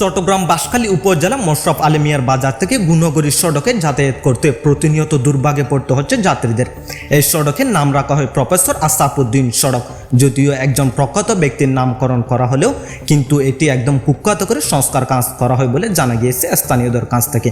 চট্টগ্রাম বাঁশখালী উপজেলা মোশরফ আলমিয়ার বাজার থেকে গুণগরী সড়কে যাতায়াত করতে প্রতিনিয়ত দুর্ভাগে পড়তে হচ্ছে যাত্রীদের। এই সড়কের নাম রাখা হয় প্রফেসর আসাফুদ্দিন সড়ক। যদিও একজন প্রখ্যাত ব্যক্তির নামকরণ করা হলেও কিন্তু এটি একদম কুখ্যাত করে সংস্কার কাজ করা হয় বলে জানা গিয়েছে স্থানীয়দের কাছ থেকে।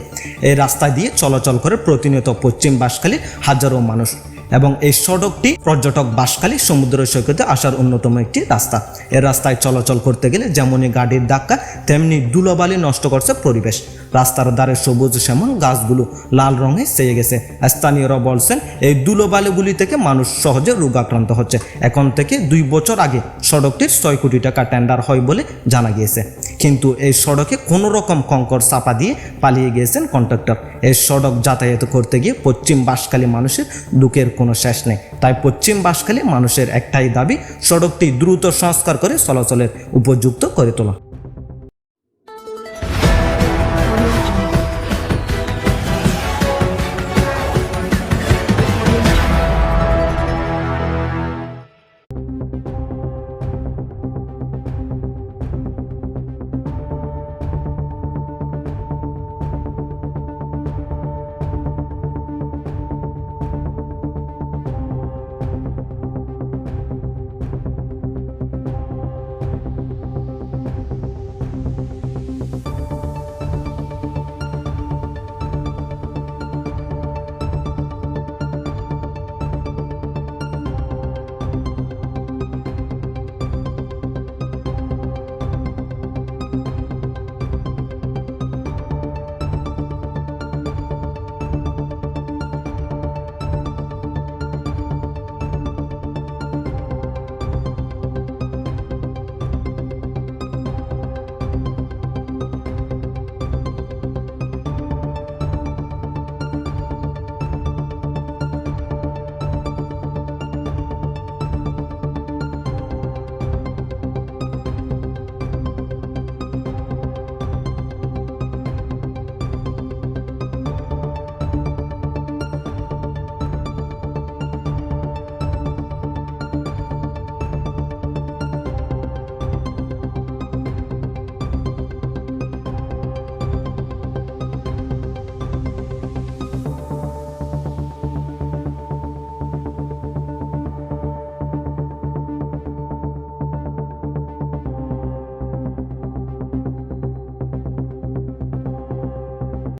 এই রাস্তা দিয়ে চলাচল করে প্রতিনিয়ত পশ্চিম বাঁশখালীর হাজারো মানুষ। এবং এই সড়কটি পর্যটক বাসখালী সমুদ্র সৈকতে আসার অন্যতম একটি রাস্তা। এর রাস্তায় চলাচল করতে গেলে যেমনই গাড়ির ধাক্কা, তেমনি ধুলোবালি নষ্ট করছে পরিবেশ। রাস্তার ধারে সবুজ শ্যামল গাছগুলো লাল রঙে সেয়ে গেছে। স্থানীয়রা বলছেন, এই ধুলোবালিগুলি থেকে মানুষ সহজে রোগাক্রান্ত হচ্ছে। এখন থেকে দুই বছর আগে সড়কটির ছয় কোটি টাকা টেন্ডার হয় বলে জানা গিয়েছে। কিন্তু এই সড়কে কোনো রকম কঙ্কর চাপা দিয়ে পালিয়ে গিয়েছেন কন্ট্রাক্টর। এই সড়ক যাতায়াত করতে গিয়ে পশ্চিম বাঁশখালী মানুষের দুঃখের কোনো শেষ নেই। তাই পশ্চিম বাসখালী মানুষের একটাই দাবি, সড়কটি দ্রুত সংস্কার করে চলাচলের উপযুক্ত করে তোলা।